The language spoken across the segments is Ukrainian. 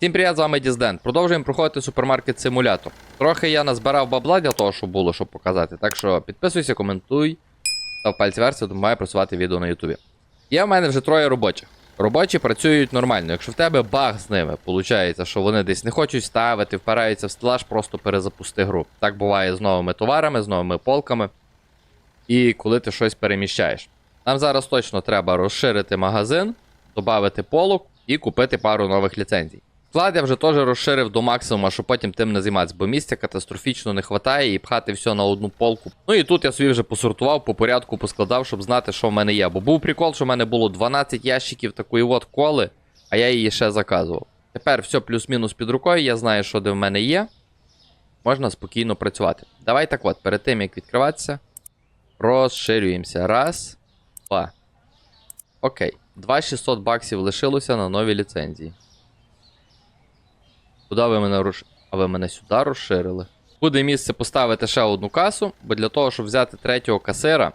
Всім привіт, з вами Діздент. Продовжуємо проходити супермаркет симулятор. Трохи я назбирав бабла для того, щоб було, щоб показати. Так що підписуйся, коментуй, став пальці вверх, це допомагає просувати відео на Ютубі. Є в мене вже троє робочих. Робочі працюють нормально. Якщо в тебе баг з ними, виходить, що вони десь не хочуть ставити, впираються в стелаж, просто перезапусти гру. Так буває з новими товарами, з новими полками. І коли ти щось переміщаєш. Нам зараз точно треба розширити магазин, додати полок і купити пару нових ліцензій. Склад я вже теж розширив до максимуму, щоб потім тим не займатися, бо місця катастрофічно не вистачає і пхати все на одну полку. Ну і тут я собі вже посортував, по порядку поскладав, щоб знати, що в мене є. Бо був прикол, що в мене було 12 ящиків такої от коли, а я її ще заказував. Тепер все плюс-мінус під рукою, я знаю, що де в мене є. Можна спокійно працювати. Давай так от, перед тим як відкриватися, розширюємося. Раз, два. Окей. 2600 баксів лишилося на нові ліцензії. Куди ви мене роз... А ви мене сюди розширили? Буде місце поставити ще одну касу, бо для того, щоб взяти третього касира,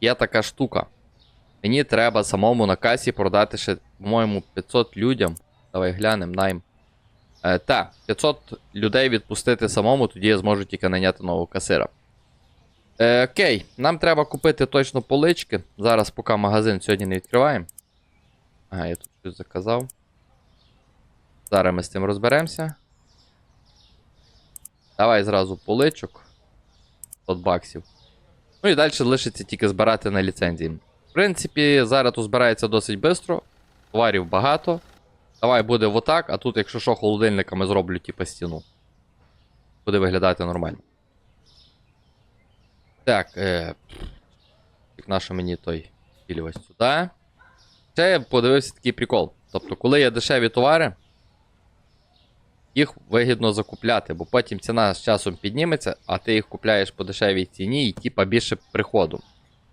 є така штука. Мені треба самому на касі продати ще, по-моєму, 500 людям. Давай глянемо найм. Е, та, 500 людей відпустити самому, тоді я зможу тільки найняти нового касира. Е, окей, нам треба купити точно полички. Зараз, поки магазин сьогодні не відкриваємо. Ага, я тут щось заказав. Зараз ми з цим розберемося. Давай зразу поличок. 100 баксів. Ну і далі лишиться тільки збирати на ліцензії. В принципі, зараз тут збирається досить швидко. Товарів багато. Давай буде отак, а тут, якщо що, холодильниками зроблю, типу, стіну. Буде виглядати нормально. Так, е. Нащо мені той втілювати сюди. Ще я подивився такий прикол. Тобто, коли є дешеві товари, їх вигідно закупляти, бо потім ціна з часом підніметься, а ти їх купляєш по дешевій ціні і типа більше приходу.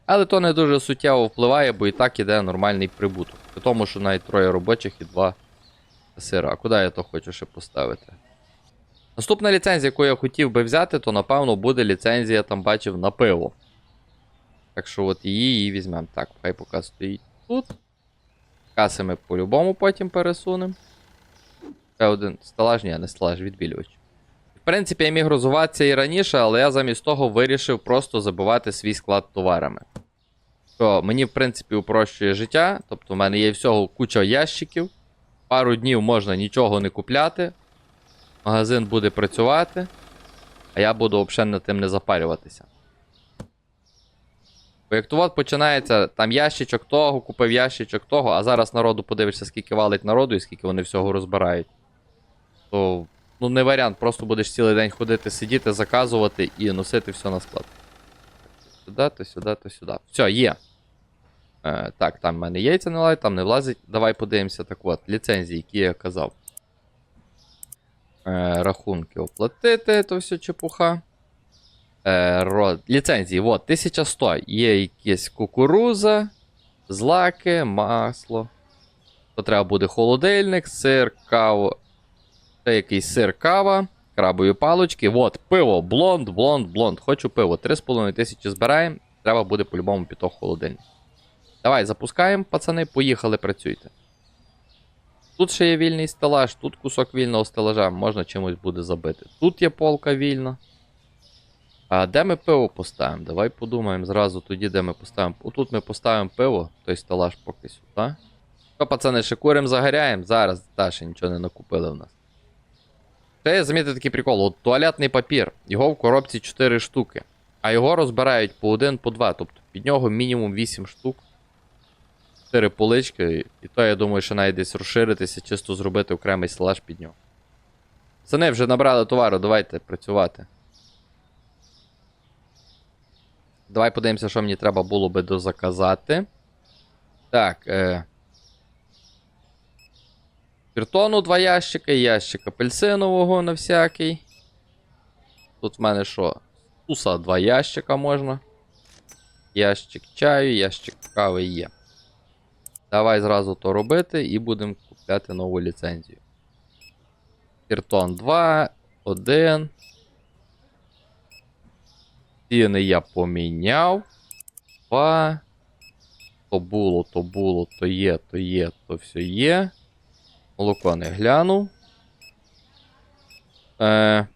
Але то не дуже суттєво впливає, бо і так іде нормальний прибуток. При тому, що навіть троє робочих і два сира. А куди я то хочу ще поставити? Наступна ліцензія, яку я хотів би взяти, то напевно буде ліцензія, там бачив, на пиво. Так що от її і візьмемо. Так, хай поки стоїть тут. Каси ми по-любому потім пересунемо. Ще один стелаж, ні, не стелаж, відбілювач. В принципі, я міг розвиватися і раніше, але я замість того вирішив просто забивати свій склад товарами. Що мені, в принципі, упрощує життя. Тобто, в мене є всього куча ящиків. Пару днів можна нічого не купляти. Магазин буде працювати, а я буду взагалі над тим не запарюватися. Бо починається, там ящичок того, купив ящичок того, а зараз народу подивишся, скільки валить народу і скільки вони всього розбирають. То, ну, не варіант, просто будеш цілий день ходити, сидіти, заказувати і носити все на склад. Сюди, то сюди, то сюди. Все, є. Е, так, там в мене яйця не лазять, там не влазить. Давай подивимося так от. Ліцензії, які я казав. Е, рахунки оплатити, то все чепуха. Е, ро... Ліцензії, от, 1100. Є якісь кукуруза, злаки, масло. То треба буде холодильник, сир, кава. Це якийсь сир, кава, крабові палочки. От, пиво, блонд, блонд, блонд. Хочу пиво. 3,5 тисячі збираємо. Треба буде по-любому піто холодильник. Давай, запускаємо, пацани, поїхали, працюйте. Тут ще є вільний стелаж, тут кусок вільного стелажа, можна чимось буде забити. Тут є полка вільна. А де ми пиво поставимо? Давай подумаємо зразу тоді, де ми поставимо. Отут ми поставимо пиво, той стелаж поки сюди. Що, пацани, ще курим загоряємо? Зараз, та ще нічого не накупили в нас. Ще я замітив такий прикол. От туалетний папір. Його в коробці 4 штуки. А його розбирають по один, по два. Тобто під нього мінімум 8 штук. 4 полички, і то я думаю, що навіть десь розширитися, чисто зробити окремий стелаж під нього. Пацани, вже набрали товару, давайте працювати. Давай подивимося, що мені треба було би дозаказати. Так. Е... Піртону два ящики, ящик апельсинового на всякий. Тут в мене що? Суса два ящика можна. Ящик чаю, ящик кави є. Давай зразу то робити і будемо купляти нову ліцензію. Піртон 2, 1. Ціни я поміняв. 2. То було, то було, то є, то є, то все є. Молоко не глянув. Е...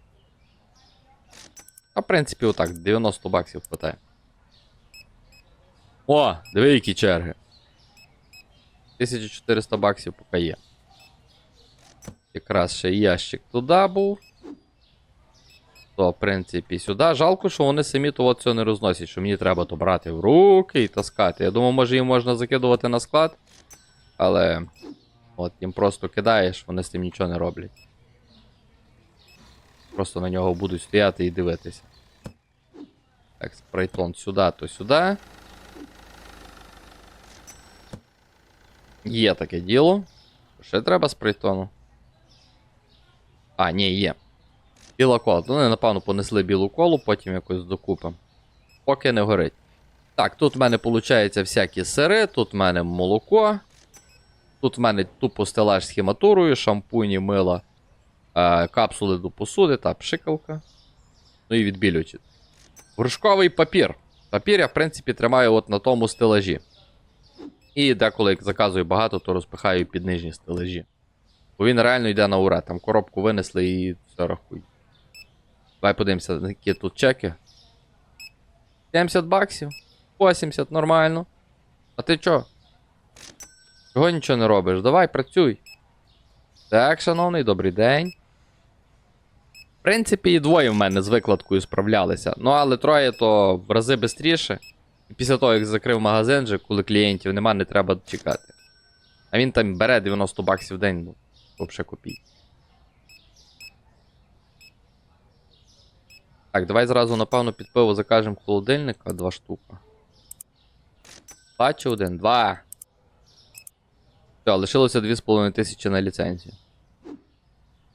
А в принципі, отак, 90 баксів хватає. О, диви, які черги. 1400 баксів поки є. Якраз ще ящик туди був. То, в принципі, сюди. Жалко, що вони самі того цього не розносять, що мені треба то брати в руки і таскати. Я думаю, може їм можна закидувати на склад. Але. От, їм просто кидаєш, вони з тим нічого не роблять. Просто на нього будуть стояти і дивитися. Так, спрейтон сюди, то сюди. Є таке діло. Ще треба спрейтону. А, ні, є. Біла кола. Вони, напевно, понесли білу колу, потім якось докупимо. Поки не горить. Так, тут в мене виходить всякі сири, тут в мене молоко. Тут в мене тупо стелаж з хіматурою, шампуні, мила, е, капсули до посуди та пшикалка. Ну і відбілювачі. Горшковий папір. Папір я, в принципі, тримаю от на тому стелажі. І деколи, як заказую багато, то розпихаю під нижні стелажі. Бо він реально йде на ура. Там коробку винесли і все рахуй. Давай подивимося, які тут чеки. 70 баксів. 80, нормально. А ти чо? Чого нічого не робиш? Давай, працюй. Так, шановний, добрий день. В принципі, і двоє в мене з викладкою справлялися. Ну, але троє то в рази швидше. І після того, як закрив магазин, же, коли клієнтів нема, не треба чекати. А він там бере 90 баксів в день, ну, взагалі копій. Так, давай зразу, напевно, під пиво закажемо холодильника, два штука. Чи один? Два. Все, лишилося 2,5 тисячі на ліцензію.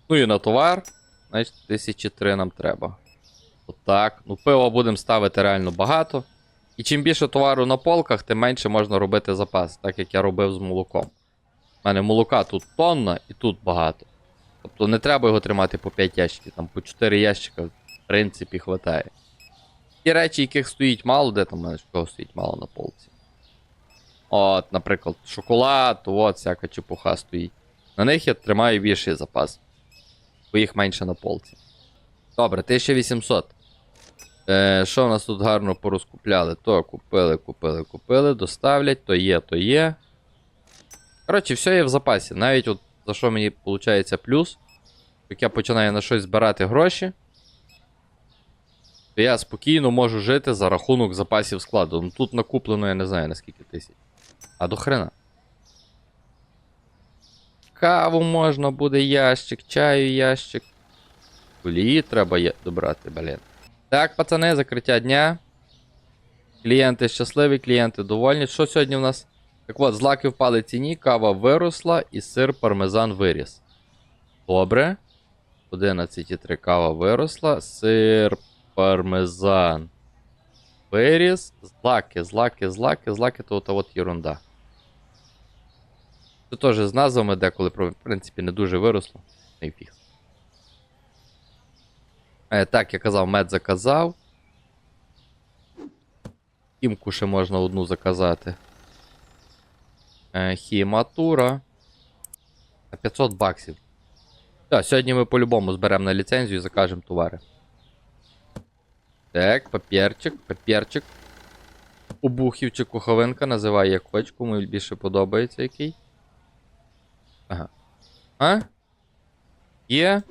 Ну і на товар. Значить, тисячі три нам треба. Отак. Ну, пиво будемо ставити реально багато. І чим більше товару на полках, тим менше можна робити запас, так як я робив з молоком. У мене молока тут тонна і тут багато. Тобто не треба його тримати по 5 ящиків, там по 4 ящика, в принципі, хватає. Ті речі, яких стоїть мало, де там у мене чого стоїть мало на полці. От, наприклад, шоколад, от всяка чепуха стоїть. На них я тримаю більший запас. Бо їх менше на полці. Добре, 1800. Е, що в нас тут гарно порозкупляли? То купили, купили, купили, доставлять, то є, то є. Коротше, все є в запасі. Навіть от за що мені виходить плюс, як я починаю на щось збирати гроші, то я спокійно можу жити за рахунок запасів складу. Ну тут накуплено, я не знаю наскільки тисяч. А до хрена. Каву можна буде ящик, чаю ящик. Олії треба є... добрати, блін. Так, пацани, закриття дня. Клієнти щасливі, клієнти довольні. Що сьогодні в нас? Так от, злаки впали ціні, кава виросла і сир пармезан виріс. Добре. 11,3 кава виросла. Сир пармезан. Виріс. Злаки, злаки, злаки, злаки, то от, от ерунда. Це теж з назвами деколи, в принципі, не дуже виросло. Не фіг. Е, так, я казав, мед заказав. Кімку ще можна одну заказати. Е, хіматура. 500 баксів. Так, сьогодні ми по-любому зберемо на ліцензію і закажемо товари. Так, папірчик, папірчик. Обухів чи куховинка, називай як хоч, кому більше подобається який. Ага. А? Є.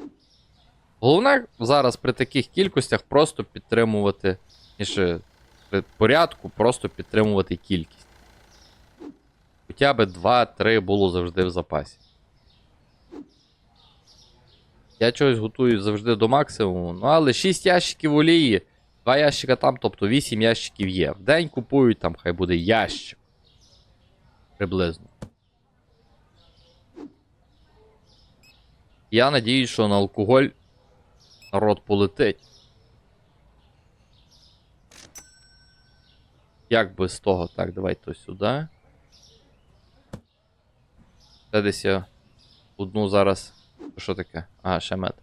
Головне зараз при таких кількостях просто підтримувати. Ніше, при порядку просто підтримувати кількість. Хоча б 2-3 було завжди в запасі. Я чогось готую завжди до максимуму. Ну, але 6 ящиків олії, 2 ящика там, тобто 8 ящиків є. В день купують там, хай буде ящик. Приблизно. Я надіюсь, що на алкоголь народ полетить. Як би з того? Так, давай то сюди. Це десь я одну зараз. Що таке? Ага, ще мед.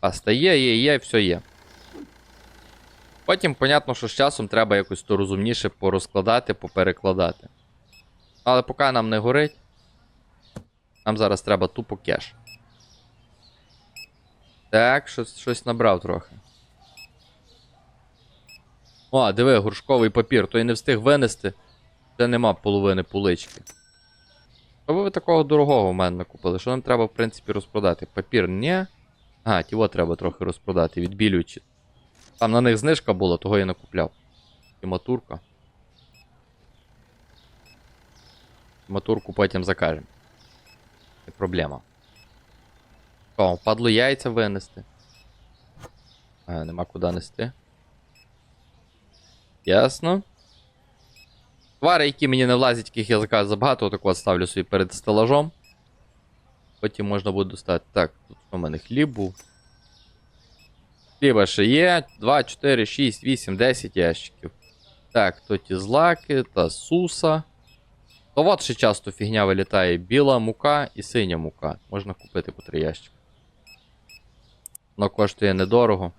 Паста є, є, є, все є. Потім, понятно, що з часом треба якось то розумніше порозкладати, поперекладати. Але поки нам не горить, нам зараз треба тупо кеш. Так, щось, щось набрав трохи. О, диви, горшковий папір, той не встиг винести. Це нема половини полички. Що ви такого дорогого в мене купили? Що нам треба, в принципі, розпродати? Папір ні. А, тіво треба трохи розпродати, відбілюючи. Там на них знижка була, того я не купляв. Тіматурка. Тіматурку потім закажемо. Не проблема. О, впадло яйця винести. А, нема куди нести. Ясно. Твари, які мені не влазять, яких я заказую забагато, отак от ставлю собі перед стелажом. Потім можна буде достати. Так, тут у мене хліб. Хліба ще є. 2, 4, 6, 8, 10 ящиків. Так, то ті злаки та суса. То от ще часто фігня вилітає. Біла мука і синя мука. Можна купити по 3 ящики. Воно коштує недорого.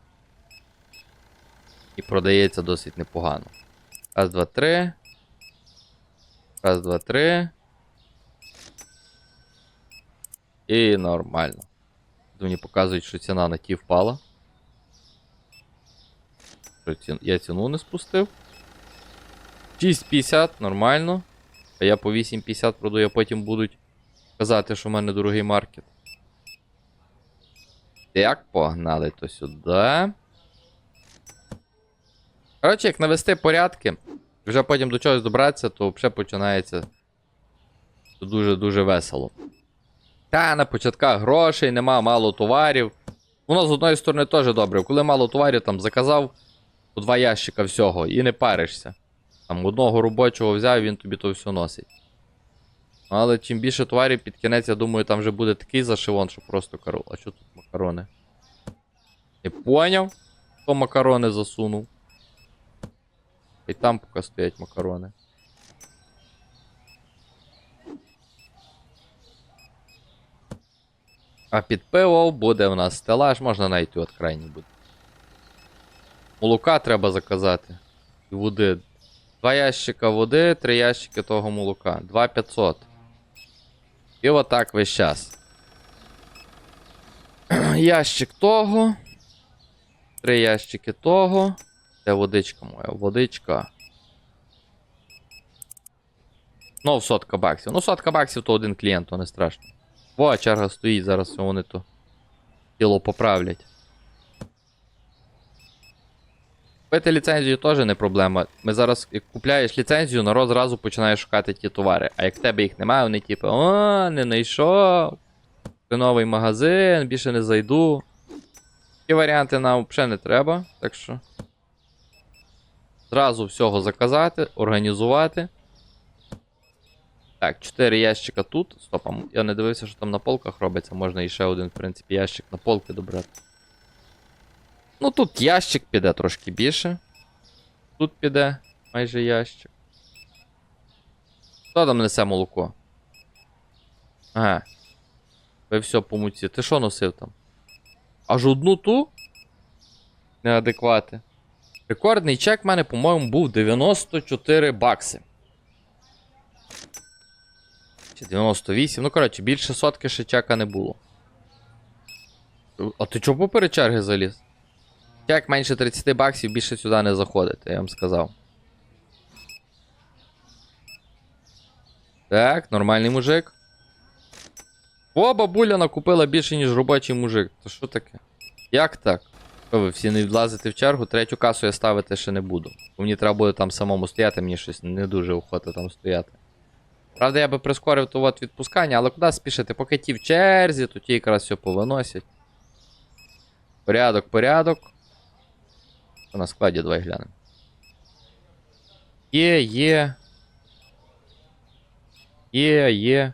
І продається досить непогано. Раз, два, три. Раз, два, три. І нормально. Тут Мені показують, що ціна на ті впала. Я ціну не спустив. 6,50, нормально. А я по 8,50 продаю, а потім будуть казати, що в мене дорогий маркет. Так, погнали то сюди. Коротше, як навести порядки, вже потім до чогось добратися, то взагалі починається дуже-дуже весело. Та на початках грошей, нема мало товарів. Воно з одної сторони теж добре. Коли мало товарів, там заказав по два ящика всього і не паришся. Там одного робочого взяв, він тобі то все носить. Але чим більше товарів під кінець, я думаю, там вже буде такий зашивон, що просто каро. А що тут макарони? Не поняв, хто макарони засунув. І там поки стоять макарони. А під пиво буде в нас стелаж, можна навіть от крайній буде. Молока треба заказати. І води. Два ящика води, три ящики того молока. 2500. І отак весь час. Ящик того. Три ящики того. Це водичка моя. Водичка. Ну, сотка баксів. Ну, сотка баксів то один клієнт, то не страшно. О, черга стоїть, зараз вони то тіло поправлять. Купити ліцензію теж не проблема. Ми зараз, як купляєш ліцензію, народ зразу починає шукати ті товари. А як в тебе їх немає, вони типу, о, не знайшов. Новий магазин, більше не зайду. Ті варіанти нам взагалі не треба, так що. Зразу всього заказати, організувати. Так, 4 ящика тут. Стоп, я не дивився, що там на полках робиться. Можна і ще один, в принципі, ящик на полки добрати. Ну тут ящик піде трошки більше. Тут піде майже ящик. Хто там несе молоко? Ага. Ви все по муці. Ти що носив там? Аж одну ту? Неадеквати. Рекордний чек в мене, по-моєму, був 94 бакси. Чи 98. Ну, коротше, більше сотки ще чека не було. А ти чого поперед черги заліз? Чек менше 30 баксів більше сюди не заходите, я вам сказав. Так, нормальний мужик. О, бабуля накупила більше, ніж робочий мужик. То що таке? Як так? Що ви всі не відлазите в чергу, третю касу я ставити ще не буду. Бо мені треба буде там самому стояти, мені щось не дуже охота там стояти. Правда, я би прискорив то от відпускання, але куди спішити? Поки ті в черзі, то ті якраз все повиносять. Порядок, порядок. На складі давай глянемо. Є, є. Є, є.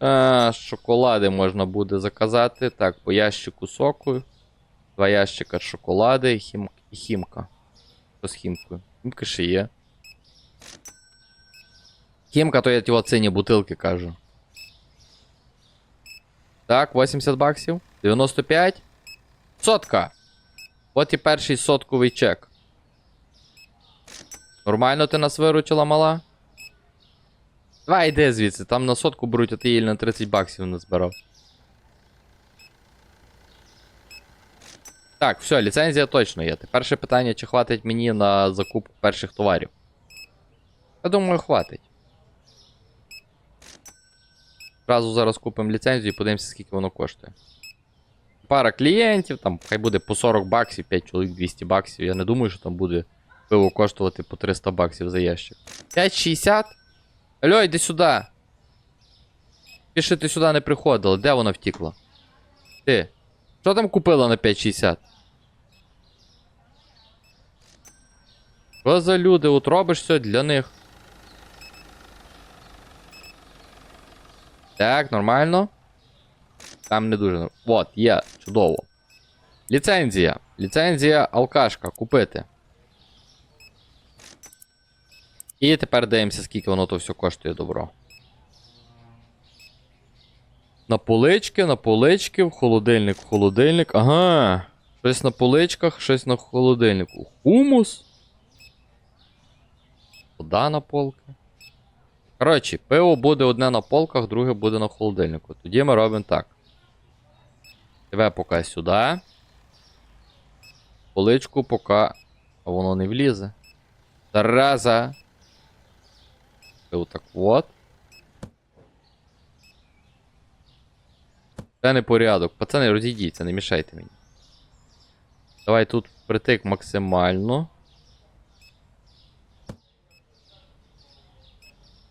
А, шоколади можна буде заказати. Так, по ящику соку. Два ящика шоколади хім... і хімка. Що з хімкою? Хімка ще є. Хімка, то я ті от сині бутилки кажу. Так, 80 баксів. 95. Сотка. От і перший сотковий чек. Нормально ти нас виручила, мала? Давай йди звідси, там на сотку беруть, а ти її на 30 баксів не збирав. Так, все, ліцензія точно є. Тепер ще питання, чи хватить мені на закупку перших товарів. Я думаю, хватить. Зразу зараз купимо ліцензію і подивимося, скільки воно коштує. Пара клієнтів, там хай буде по 40 баксів, 5 чоловік 200 баксів. Я не думаю, що там буде пиво коштувати по 300 баксів за ящик. 5,60? Алло, йди сюди. Пішли ти сюди не приходила. Де вона втікла? Ти. Що там купила на 5,60? Що за люди? От робиш все для них. Так, нормально. Там не дуже. От, є, чудово. Ліцензія. Ліцензія алкашка. Купити. І тепер дивимося, скільки воно то все коштує добро. На полички, на полички, в холодильник, в холодильник. Ага. Щось на поличках, щось на холодильнику. Хумус. Вода на полки. Коротше, пиво буде одне на полках, друге буде на холодильнику. Тоді ми робимо так. Тебе поки сюди. Поличку поки. Воно не влізе. Пиво так от. Це не порядок. Пацани, розійдіться, не мішайте мені. Давай тут притик максимально.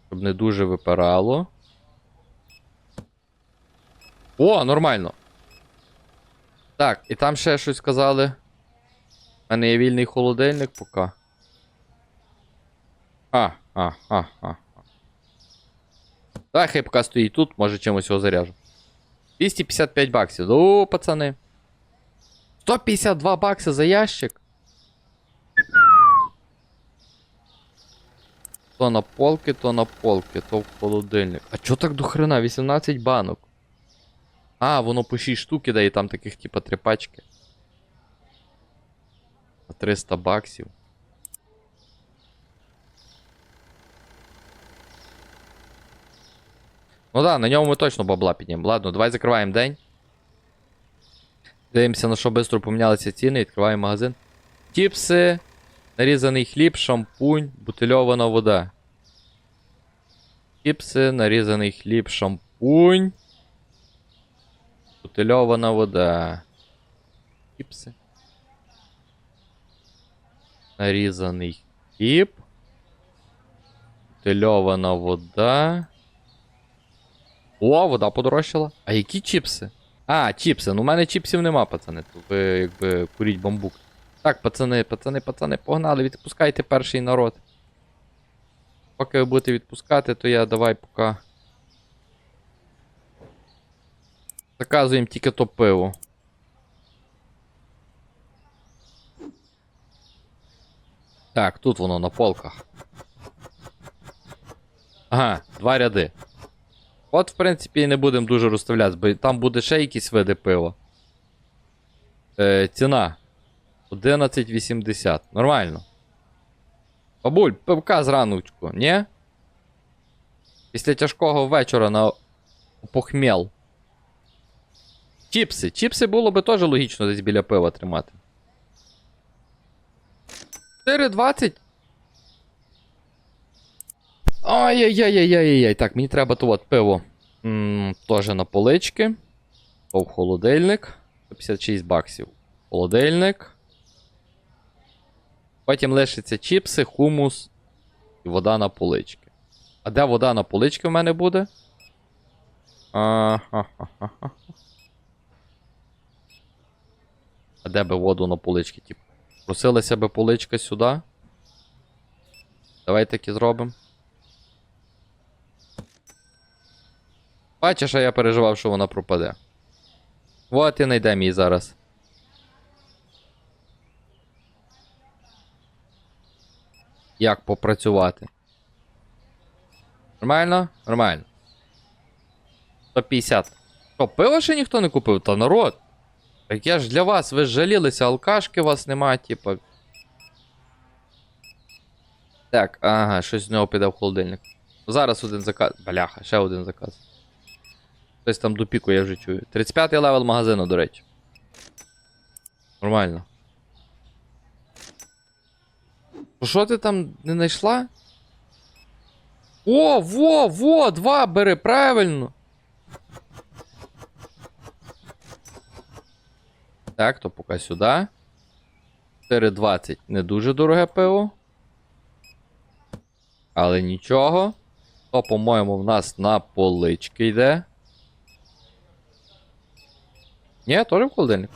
Щоб не дуже випирало. О, нормально. Так, і там ще щось сказали. У мене є вільний холодильник поки. А, а, а, а. Давай хай поки стоїть тут, може чимось його заряжу. 255 баксів. Ну, пацани. 152 бакси за ящик. То на полки, то на полки, то в холодильник. А чо так до хрена? 18 банок. А, воно по 6 штук іде, і там таких, типа, три пачки. 300 баксів. Ну да, на ньому ми точно бабла піднімемо. Ладно, давай закриваємо день. Дивимося, на що швидко помінялися ціни, відкриваємо магазин. Чіпси, нарізаний хліб, шампунь, бутильована вода. Чіпси, нарізаний хліб, шампунь. Бутильована вода. Чіпси. Нарізаний хліб. Бутильована вода. О, вода подорожчала. А які чіпси? А, чіпси. Ну, у мене чіпсів нема, пацани. То ви якби куріть бамбук. Так, пацани, пацани, пацани, погнали, відпускайте перший народ. Поки ви будете відпускати, то я давай поки. Заказуємо тільки то пиво. Так, тут воно на полках. Ага, два ряди. От, в принципі, і не будемо дуже розставляти, бо там буде ще якісь види пива. Е, ціна 11,80. Нормально. Бабуль, пивка зраночку, ні? Після тяжкого вечора на похмел. Чіпси. Чіпси було би теж логічно десь біля пива тримати. 4,20. Ай-яй-яй-яй-яй-яй. Так, мені треба то от пиво. Теж на полички. То в холодильник. 156 баксів. Холодильник. Потім лишиться чіпси, хумус і вода на полички. А де вода на полички в мене буде? А-ха-ха-ха-ха. А де би воду на полички, типу? Просилася би поличка сюди. Давай так і зробимо. Бачиш, а я переживав, що вона пропаде. От і знайдемо її зараз. Як попрацювати? Нормально? Нормально. 150. Що, пиво ще ніхто не купив? Та народ. Так я ж для вас, ви ж жалілися, алкашки у вас нема, типа. Так, ага, щось з нього піде в холодильник. Зараз один заказ. Бляха, ще один заказ. Хтось там до піку я вже чую. 35-й левел магазину, до речі. Нормально. Що ти там не знайшла? О, во, во, два бери, правильно. Так, то поки сюди. 4,20 не дуже дороге пиво. Але нічого. То, по-моєму, в нас на полички йде. Ні, теж в холодильник.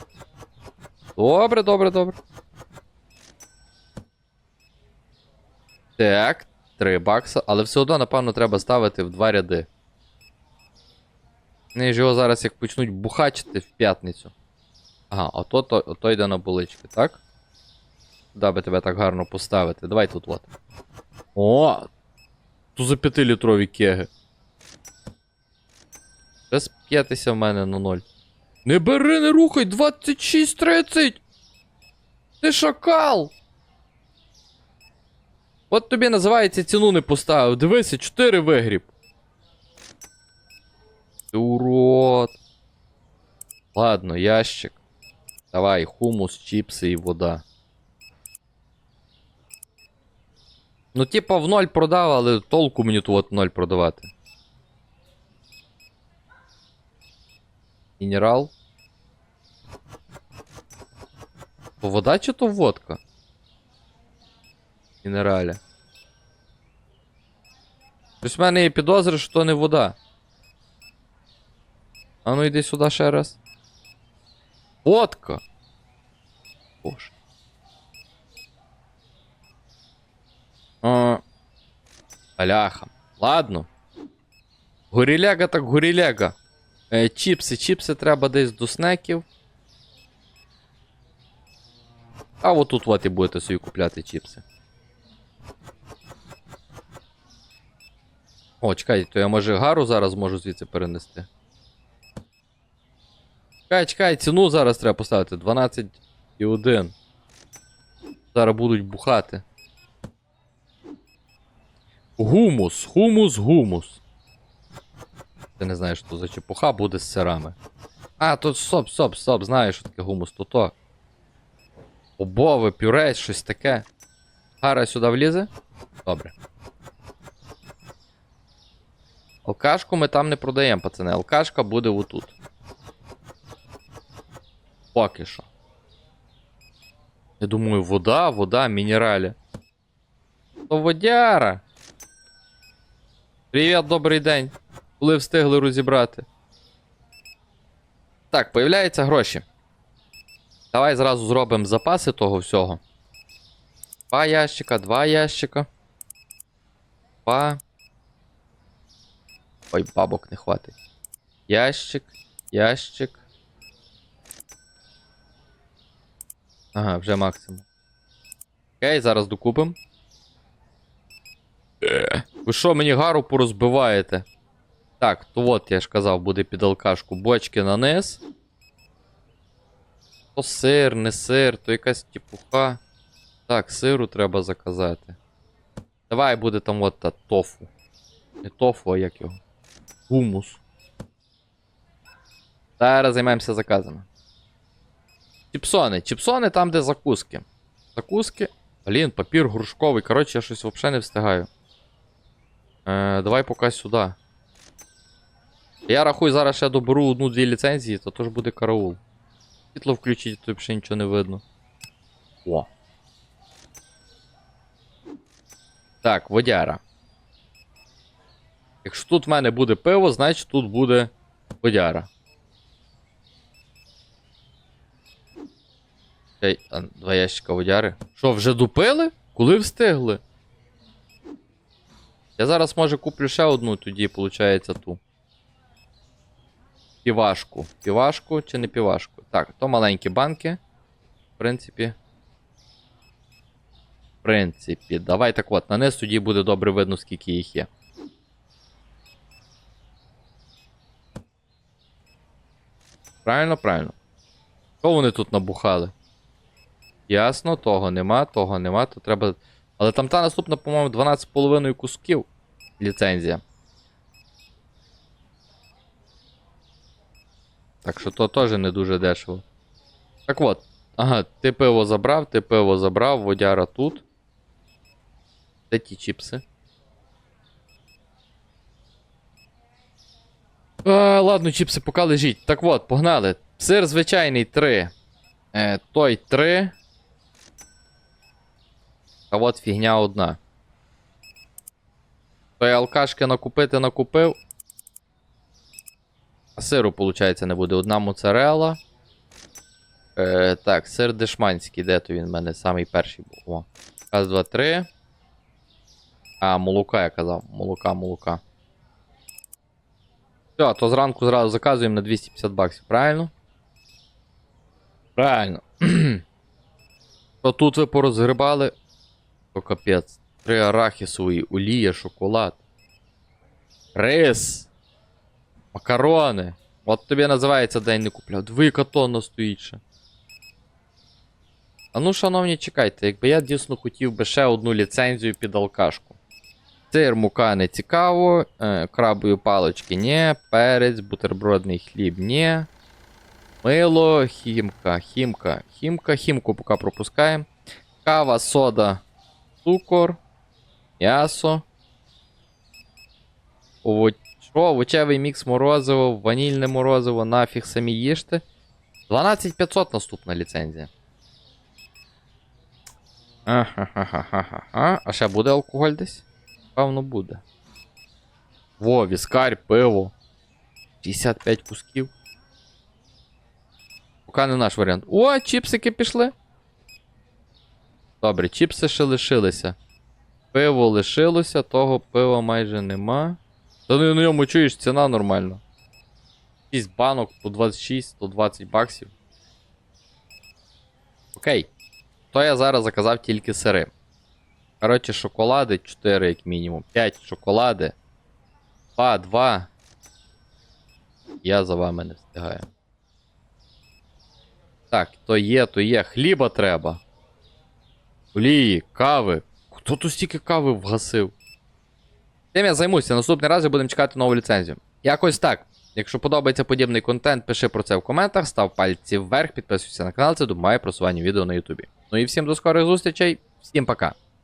Добре, добре, добре. Так, 3 бакса, але все одно, напевно, треба ставити в два ряди. Вони ж його зараз як почнуть бухачити в п'ятницю. Ага, ото, то, ото йде на булички, так? Куди би тебе так гарно поставити? Давай тут от. О! Тут за 5-літрові кеги. Без п'ятися в мене на ноль. Не бери, не рухай! 26.30! Ти шакал! От тобі називається ціну не поставив. Дивися, 4 вигріб. Ти урод. Ладно, ящик. Давай, хумус, чіпси і вода. Ну, типа, в ноль продав, але толку мені тут в ноль продавати. Мінерал. То вода чи то водка? Мінералі. Щось в мене є підозри, що то не вода. А ну йди сюди ще раз. Водка. Боже. А, Аляха. Ладно. Горіляга так горіляга. Е, чіпси, чіпси треба десь до снеків. А отут от і будете собі купляти чіпси. О, чекай, то я може гару зараз можу звідси перенести. Чекай, чекай, ціну зараз треба поставити. 12 і 1. Зараз будуть бухати. Гумус, хумус, гумус. Ти не знаєш, що за чепуха буде з сирами. А, тут стоп, стоп, стоп, знаєш, що таке гумус, то то. Обове, пюре, щось таке. Гара сюди влізе? Добре. Алкашку ми там не продаємо, пацани. Алкашка буде отут. Поки що. Я думаю, вода, вода, мінералі. То водяра. Привіт, добрий день. Коли встигли розібрати. Так, появляються гроші. Давай зразу зробимо запаси того всього. Два ящика, два ящика. Два. Ой, бабок не хватить. Ящик, ящик. Ага, вже максимум. Окей, зараз докупим. Е, Ви що, мені гару порозбиваєте? Так, то от я ж казав, буде під алкашку. Бочки на низ. То сир, не сир, то якась тіпуха. Так, сиру треба заказати. Давай буде там от та тофу. Не тофу, а як його? Гумус. Зараз займаємося заказами. Чіпсони. Чіпсони там, де закуски. Закуски. Блін, папір грушковий. Коротше, я щось взагалі не встигаю. Е, давай поки сюди. Я рахую, зараз ще доберу одну-дві ліцензії, то теж буде караул. Світло включіть, то взагалі нічого не видно. О. Так, водяра. Якщо тут в мене буде пиво, значить тут буде водяра. Ей, а два ящика водяри. Що, вже дупили? Коли встигли? Я зараз може куплю ще одну, тоді, виходить, ту. Півашку. Півашку чи не півашку? Так, то маленькі банки. В принципі. В принципі, давай так от, на низ тоді буде добре видно, скільки їх є. Правильно, правильно. Що вони тут набухали? Ясно, того нема, того нема, то треба. Але там та наступна, по-моєму, 12,5 кусків ліцензія. Так що то теж не дуже дешево. Так от, Ага, ти пиво забрав, ти пиво забрав, водяра тут. Де ті чіпси? А, ладно, чіпси поки лежіть. Так от, погнали. Сир звичайний 3. Е, той 3. А от фігня одна. Той алкашки накупити накупив. А сиру, виходить, не буде. Одна моцарела. Е, так, сир дешманський, де то він в мене самий перший був. О. Раз, два, три. А, молока, я казав. Молока, молока. Все, то зранку зразу заказуємо на 250 баксів, правильно? Правильно. то тут ви порозгрібали. То капець. Три арахісової, олія, шоколад. Рис. Макарони. От тобі називається день не купляв. Двійка тонна стоїть ще. А ну, шановні, чекайте, якби я дійсно хотів би ще одну ліцензію під алкашку. Сир, мука не цікаво, е, крабові палички ні, перець, бутербродний хліб ні. Мило, хімка, хімка, хімка, хімку поки пропускаємо. Кава, сода, цукор, м'ясо. Ово... Що? Овочевий мікс морозиво, ванільне морозиво, нафіг самі їжте. 12500 наступна ліцензія. А ще буде алкоголь десь? Певно буде. Во, віскарь, пиво. 65 кусків. Поки не наш варіант. О, чіпсики пішли. Добре, чіпси ще лишилися. Пиво лишилося, того пива майже нема. Та ну на ньому чуєш, ціна нормальна. 6 банок по 26-120 баксів. Окей. То я зараз заказав тільки сири. Коротше, шоколади 4, як мінімум. 5 шоколади. 2, 2. Я за вами не встигаю. Так, то є, то є. Хліба треба. Олії, кави. Хто тут стільки кави вгасив? Тим я займуся. Наступний раз будемо чекати нову ліцензію. Якось так. Якщо подобається подібний контент, пиши про це в коментах, став пальці вверх, підписуйся на канал, це допомагає просування відео на Ютубі. Ну і всім до скорих зустрічей, всім пока.